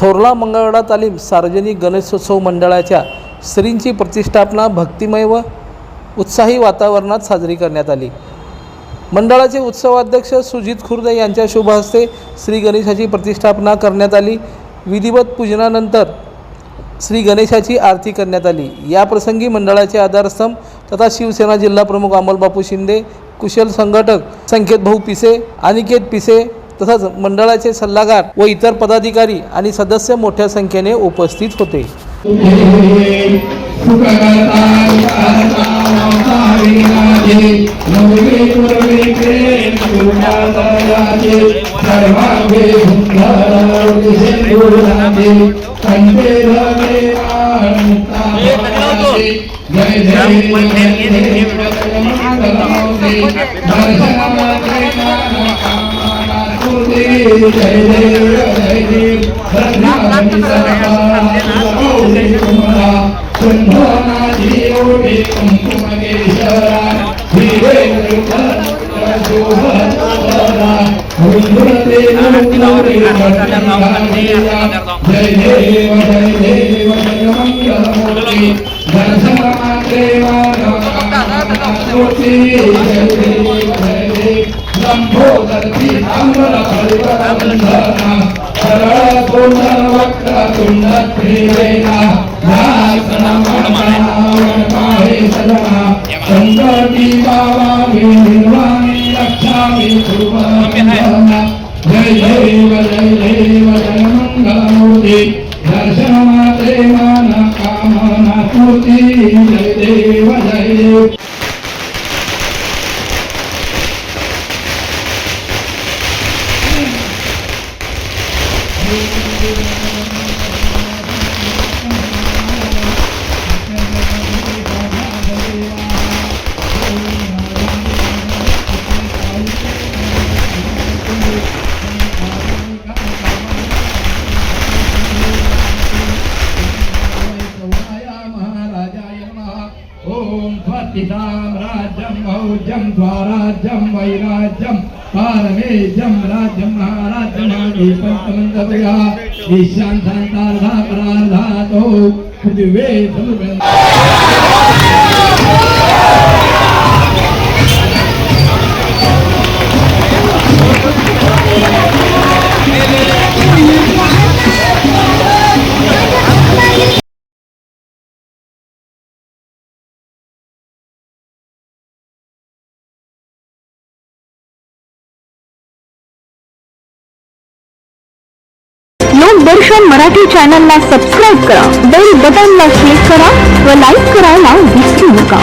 थोरला मंगळवेढा तालीम सार्वजनिक गणेशोत्सव मंडळाच्या श्रींची प्रतिष्ठापना भक्तिमय व उत्साही वातावरणात साजरी करण्यात आली. मंडळाचे उत्सवाध्यक्ष सुजित खुर्द यांच्या शुभ हस्ते श्री गणेशाची प्रतिष्ठापना करण्यात आली. विधिवत पूजनानंतर श्री गणेशाची आरती करण्यात आली. याप्रसंगी मंडळाचे आधारस्तंभ तथा शिवसेना जिल्हा प्रमुख अमोलबापू शिंदे कुशल संघटक संकेत भाऊ पिसे अनिकेत पिसे तसंच मंडळाचे सल्लागार व इतर पदाधिकारी आणि सदस्य मोठ्या संख्येने उपस्थित होते. జయ దేవ జయ దేవ జయ మంగళమూర్తి జయ జయ జయ జయ మంగళమూర్తి దర్శనమాత్రేమా देव लंबोदरती ताम्र परिवरवंदना सरळ तोंड वक्र तुंड त्रिवेणा माहे सदना संकटी बाबा मी निर्वाणी लक्षामी कुर्वंदना जय देव जय देव जय ॐ स्वस्तिसाम्राज्यं मौर्यं स्वराज्यं वैराज्यं पारमेज्यं राज्यं महाराज्यमानि पञ्चमन्ततया ईशान् शान्तार्धा परार्धातो पृथिवे समुद्रं लोकदर्शन मराठी चॅनलला सबस्क्राईब करा बेल बटनला क्लिक करा व लाईक करायला विसरू नका.